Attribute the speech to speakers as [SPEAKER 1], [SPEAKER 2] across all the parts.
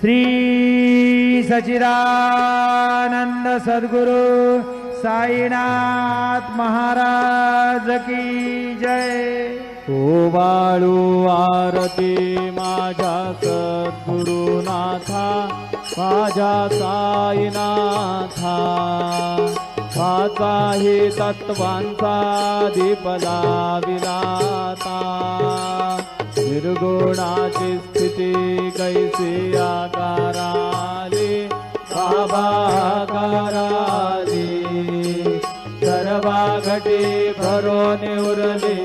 [SPEAKER 1] श्री सचिदानंद सद्गुरु साईनाथ महाराज की जय।
[SPEAKER 2] ओवाळू आरती माझ्या सद्गुरुनाथा माझ्या साईनाथा. वाचाही तत्वांचा दीपला विलाता निर्गुणाची कैसे कैसे आकाराले बाबा आकाराली। सर्वा घटे भरून उरली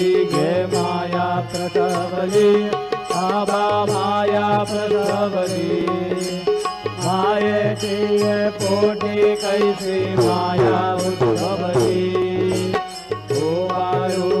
[SPEAKER 2] सत्वती घे माया प्रसवली आबा माया प्रसवली मायेची पोटी कैसी माया उद्भवली ओ वाळू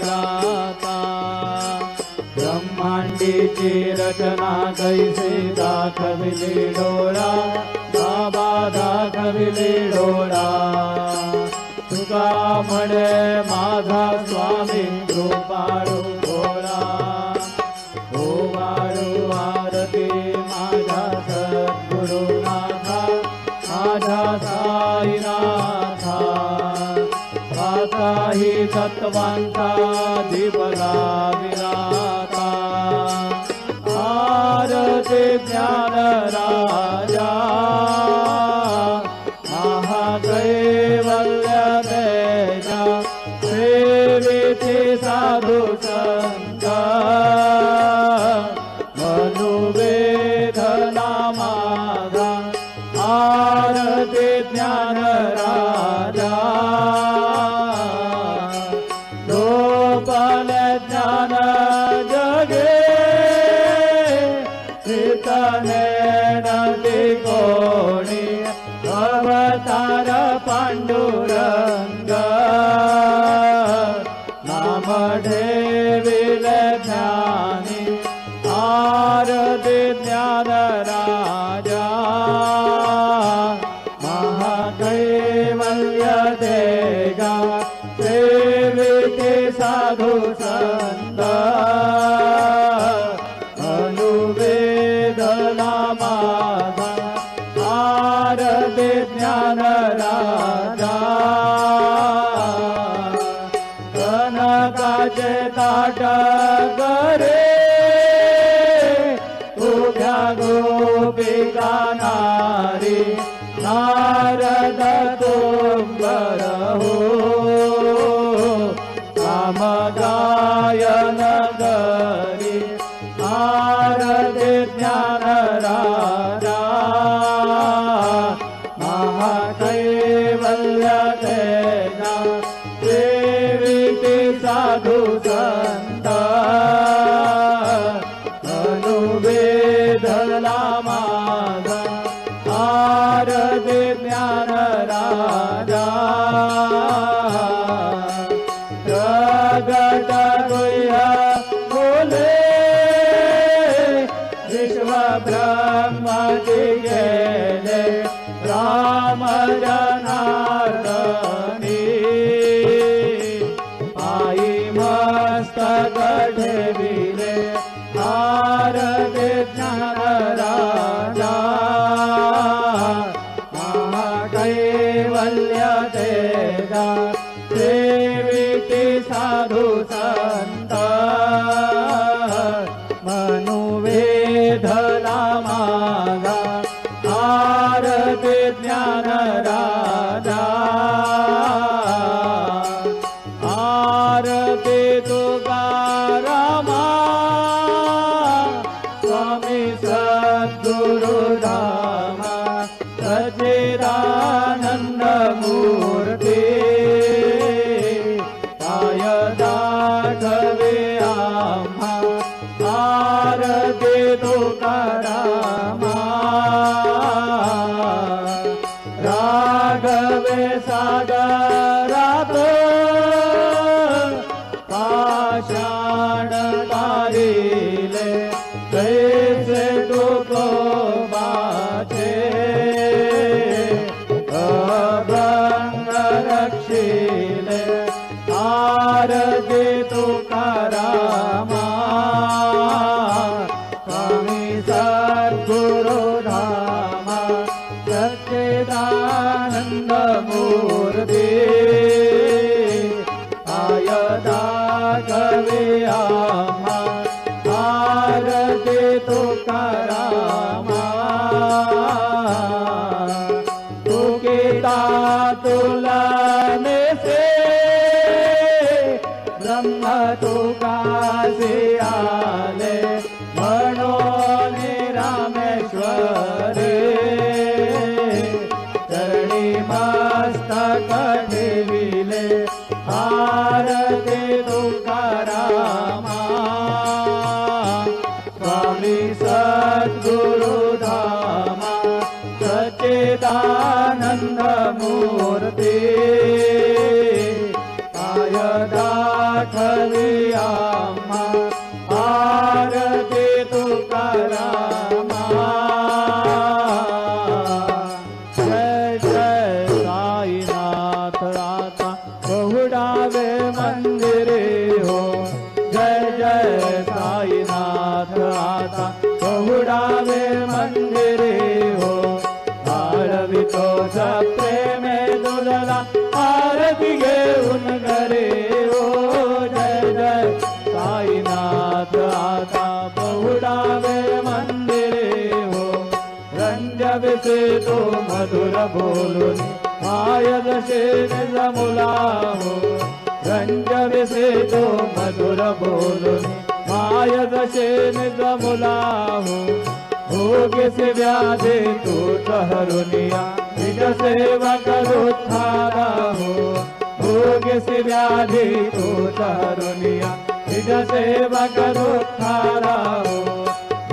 [SPEAKER 2] ब्रह्मांडीची रचना कैसे दाखविली डोळा बाबा दाखविली डोळा। तुका म्हणे माझा स्वामी कृपाळू डोळा ओ वाळू आरती माझ्या सद्गुरुनाथा माझ्या साईनाथा। काही तत्वांचा दिवला सेविती गोपिका नारी नारद तुंबर। आरती कैवल्या देदा மனோ बोलून माय जसे निजमुला रंजविसे तो मधुर बोलून माय जसे निजमुला हो व्याधे तू हरुनिया निज सेवा करोत्थारा हो भोगेसे व्याधि तू हरुनिया निज सेवा करोत्थारा हो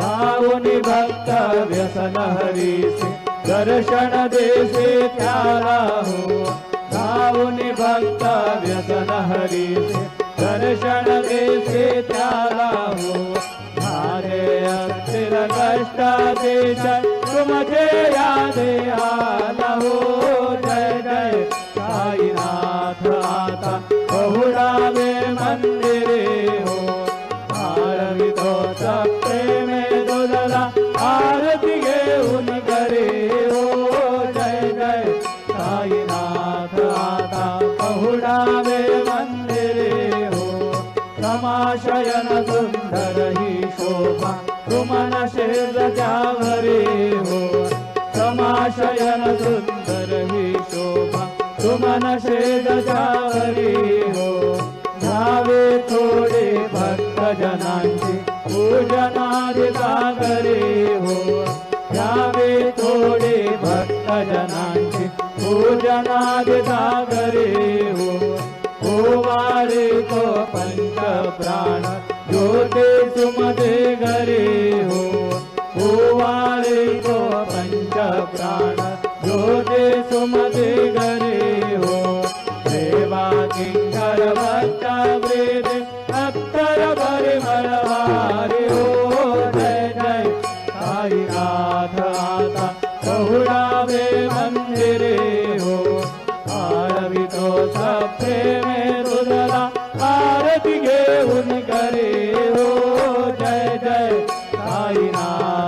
[SPEAKER 2] भावनी भक्त व्यसन हरीसे दर्शन देसे त्याला हो. धावून भक्त व्यसन हरीसे दर्शन देसे त्याला हो. मारे अस्थिर कष्ट देश. तुमचे यादे आला हो. समाशयन सुंदर ही शोभा. तुमन शेर त्यावरे हो समाशयन सुंदर ही शोभा. तुमन शेर त्यावरे हो धावे थोडे भक्त जनांची पूजनादि सागरे हो धावे थोडे भक्त जनांची पूजनादि सागरे हो वारे को पंच पञ्च प्राणोते सुमते गरे पञ्च प्राणोते सुमदे गरे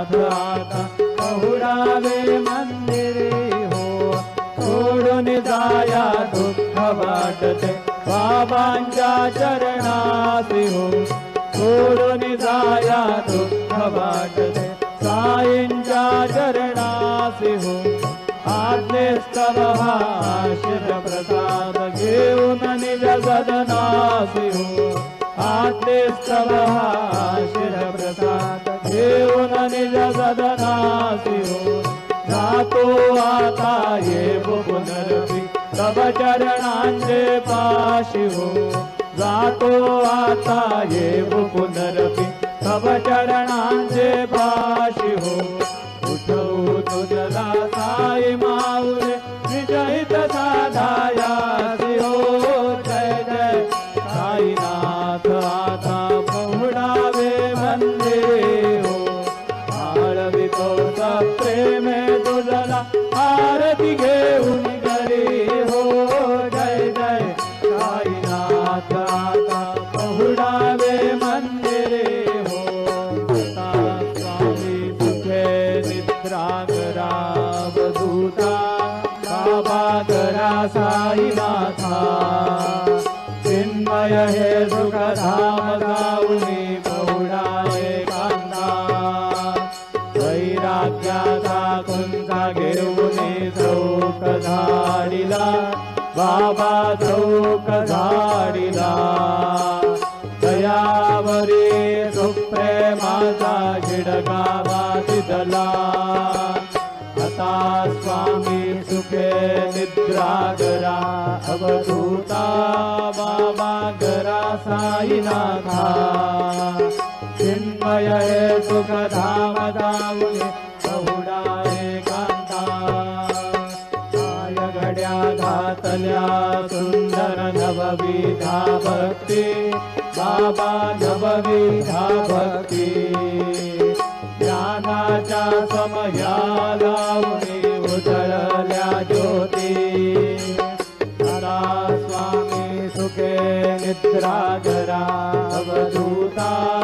[SPEAKER 2] साईनाथ आता बहुडावे मंदिरे हो सोडून जाया दुःख वाटते. बाबांच्या चरणासी हो सोडून जाया दुःख वाटते. साईंच्या चरणासी हो आज्ञेस्तव आशिर प्रसाद घेऊन निज सदनासी हो आद्यस्तव शिरप्रसाद घेऊन निज सदनासी हो आता ये पुनरपी तव चरणांचे पाशी जातो आता ये पुनरपी तव चरणांचे पाशी धाम धामुने बहुडा कांता. काय घड्या घातल्या सुंदर नवविधा भक्ती. बाबा नवविधा भक्ती. ज्ञानाच्या समयाला मुनी उजळल्या ज्योती. सदा स्वामी सुखे निद्रा करा अवधूता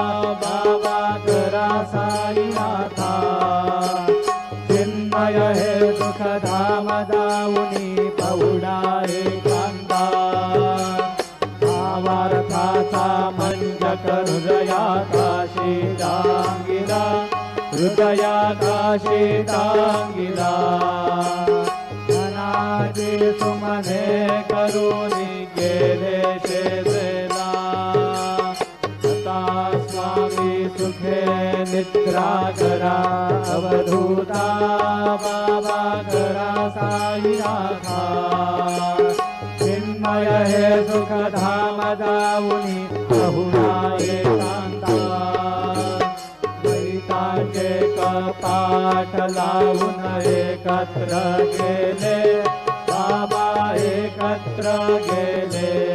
[SPEAKER 2] हृदयाकाशी डांगिला मनाचे सुमने करुणी गेले शेजेला तथा स्वामी सुखे निद्रा करा। अवधूता बाबा करा साईनाथा चिन्मय हे सुख धाम लावून एकत्र गेले. बाबा एकत्र गेले.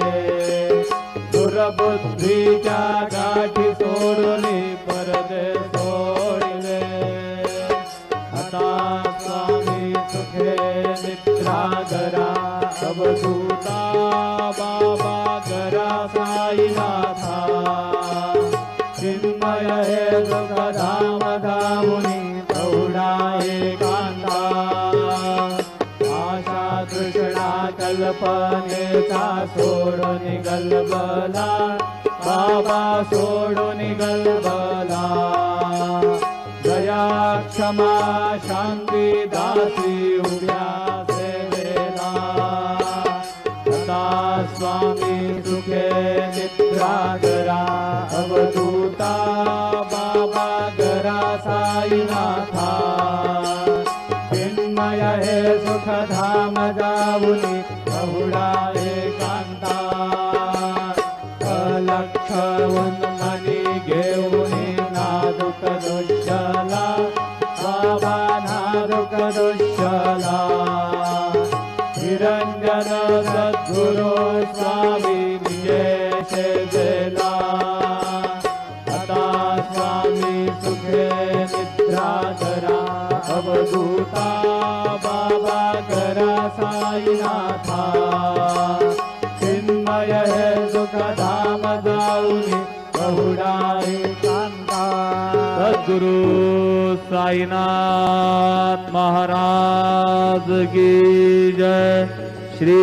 [SPEAKER 2] दुरबुद्धीच्या गाठी सोडून परदेश आशा तृष्णा कल्पनेचा सोडून गलबला बाबा सोडून गलबला. दया क्षमा शांती दासी उद्या सेवेला. सदा स्वामी जाऊनी सुख धाम जाऊनी बहुडा एकांता सद्गुरु साईनाथ महाराज की जय श्री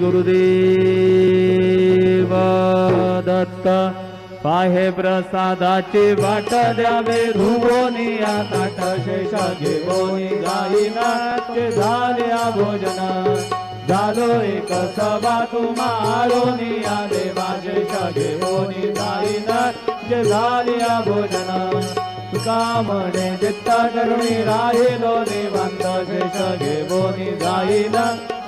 [SPEAKER 2] गुरुदेव दत्त. पाहे प्रसादाची वाट द्यावे धुवोनी ताट शेषा घेवोनी गाई नाट्य झाल्या भोजना झालो एक सभा तुम्हालोनी आले माझे सगे कोणी जाई जे झाली भोजन तुका म्हणे चित्त करुणी राहिलो देवांत. शेष घेऊनी जाईन?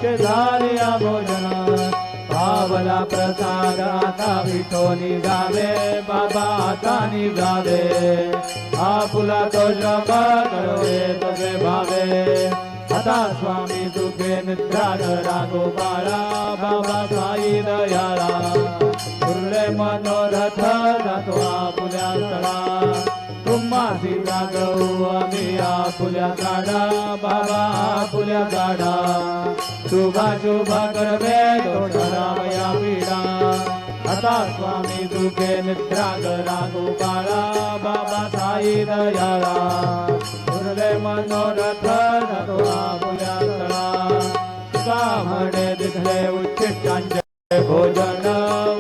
[SPEAKER 2] जे झाली भोजन भावला प्रसाद आता विठो निघावे बाबा आता निघावे. आपुला तो श्रम करवे तुझे भावे. आता स्वामी तुझे निद्रा करा गोपाळा बाबा साई दयाळा. उरले मनोरथ जातो आपुल्या तळा. तुम्हा सीता गहू आम्ही आपुल्या काढा बाबा आपुल्या काढा शुभा शुभा करवे दोषरावया पीडा. दाता स्वामी तुझे निद्रा करा गोपाळा बाबा साई दयाळा उरले मनोरथ जातो आपुल्या तळा म्हणे दिसले उच्चिष्टांचे भोजन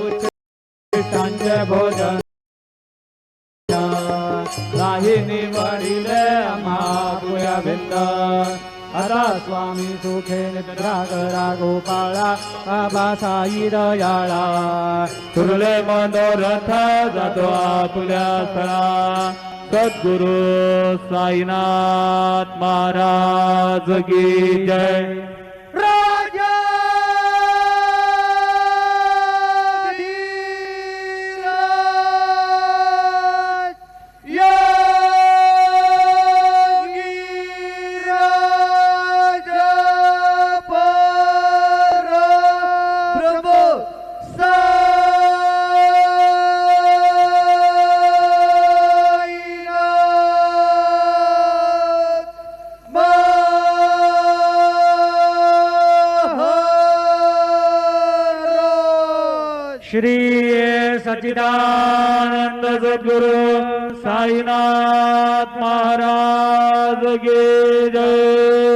[SPEAKER 2] उच्चिष्टांचे भोजन। नाही निवडिले आम्हा भिंत। आता स्वामी सुखे निद्रा करा गोपाळा बाबा साई दयाळा। तुरले मनोरथ जातो आपल्या स्थळा। सद्गुरु साईनाथ महाराज की जय।
[SPEAKER 1] सच्चिदानंद सद्गुरु साईनाथ महाराज गे जय।